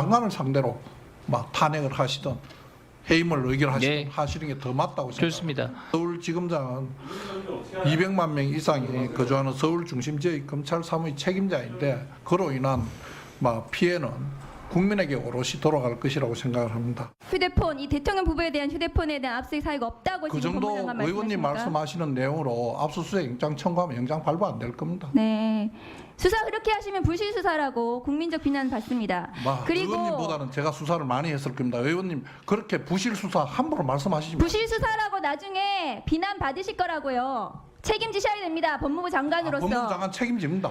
장관을 상대로 막 탄핵을 하시던 해임을 의결하시던 네. 하시는 게 더 맞다고 생각합니다. 좋습니다. 서울지검장은 200만 명 이상이 거주하는 서울 중심 지역 검찰 사무의 책임자인데 그로 인한 막 피해는 국민에게 오롯이 돌아갈 것이라고 생각을 합니다. 휴대폰 이 대통령 부부에 대한 휴대폰에 대한 압수수색 사유가 없다고 그 지금 정도 법무장관 의원님 말씀하십니까? 말씀하시는 내용으로 압수수색 영장 청구하면 영장 발부 안 될 겁니다. 네. 수사 그렇게 하시면 불실 수사라고 국민적 비난 받습니다. 막 그리고 의원님보다는 제가 수사를 많이 했을 겁니다. 의원님 그렇게 부실 수사 함부로 말씀하시지 마세요. 부실 수사라고 나중에 비난 받으실 거라고요. 책임지셔야 됩니다. 법무부 아, 장관으로서. 법무부 장관 책임집니다.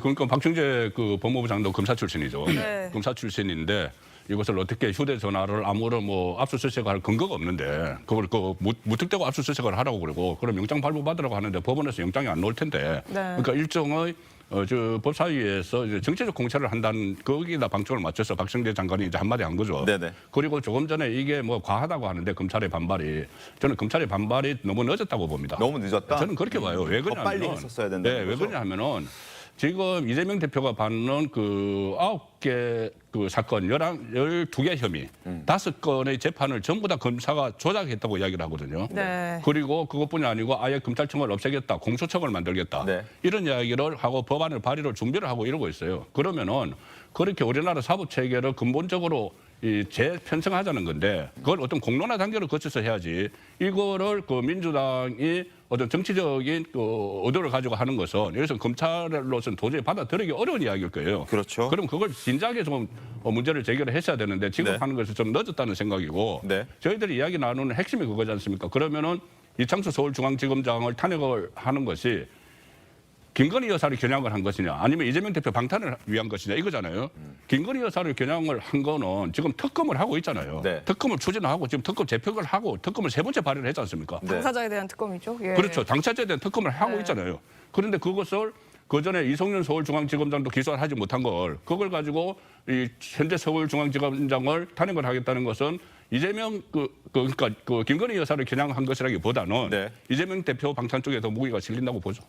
그러니까 박충재 그 법무부 장도 검사 출신이죠. 네. 검사 출신인데 이것을 어떻게 휴대전화를 아무런 뭐 압수수색을 할 근거가 없는데 그걸 그 무- 무턱대고 압수수색을 하라고 그러고 그럼 영장 발부 받으라고 하는데 법원에서 영장이 안 나올 텐데 네. 그러니까 일정의 어, 저 법사위에서 이제 정치적 공천을 한다는 거기다 방점을 맞춰서 박성재 장관이 이제 한마디 한 거죠. 네네. 그리고 조금 전에 이게 뭐 과하다고 하는데 검찰의 반발이 저는 검찰의 반발이 너무 늦었다고 봅니다. 너무 늦었다. 저는 그렇게 봐요. 왜 더 그러냐면 빨리 했었어야 된다는 네, 왜 거죠? 그러냐면은 지금 이재명 대표가 받는 그 아홉 개 그 사건 열한 열두 개 혐의 음. 다섯 건의 재판을 전부 다 검사가 조작했다고 이야기를 하거든요. 네. 그리고 그것뿐이 아니고 아예 검찰청을 없애겠다, 공소청을 만들겠다 네. 이런 이야기를 하고 법안을 발의를 준비를 하고 이러고 있어요. 그러면은 그렇게 우리나라 사법 체계를 근본적으로 이 재편성하자는 건데 그걸 어떤 공론화 단계를 거쳐서 해야지 이거를 그 민주당이 어떤 정치적인 그 의도를 가지고 하는 것은 여기서 검찰로서는 도저히 받아들이기 어려운 이야기일 거예요. 그렇죠. 그럼 그걸 진작에 좀 어, 문제를 제기를 했어야 되는데 지금 네. 하는 것이 좀 늦었다는 생각이고 네. 저희들이 이야기 나누는 핵심이 그거지 않습니까? 그러면은 이창수 서울중앙지검장을 탄핵을 하는 것이 김건희 여사를 겨냥을 한 것이냐 아니면 이재명 대표 방탄을 위한 것이냐 이거잖아요. 김건희 여사를 겨냥을 한 거는 지금 특검을 하고 있잖아요. 네. 특검을 추진하고 지금 특검 재표를 하고 특검을 세 번째 발의를 했지 않습니까? 네. 당사자에 대한 특검이죠. 예. 그렇죠. 당사자에 대한 특검을 하고 네. 있잖아요. 그런데 그것을 그 전에 이성윤 서울중앙지검장도 기소를 하지 못한 걸 그걸 가지고 이 현재 서울중앙지검장을 탄핵을 하겠다는 것은 이재명 그, 그 그러니까 그 김건희 여사를 겨냥한 것이라기보다는 네. 이재명 대표 방탄 쪽에 더 무게가 실린다고 보죠.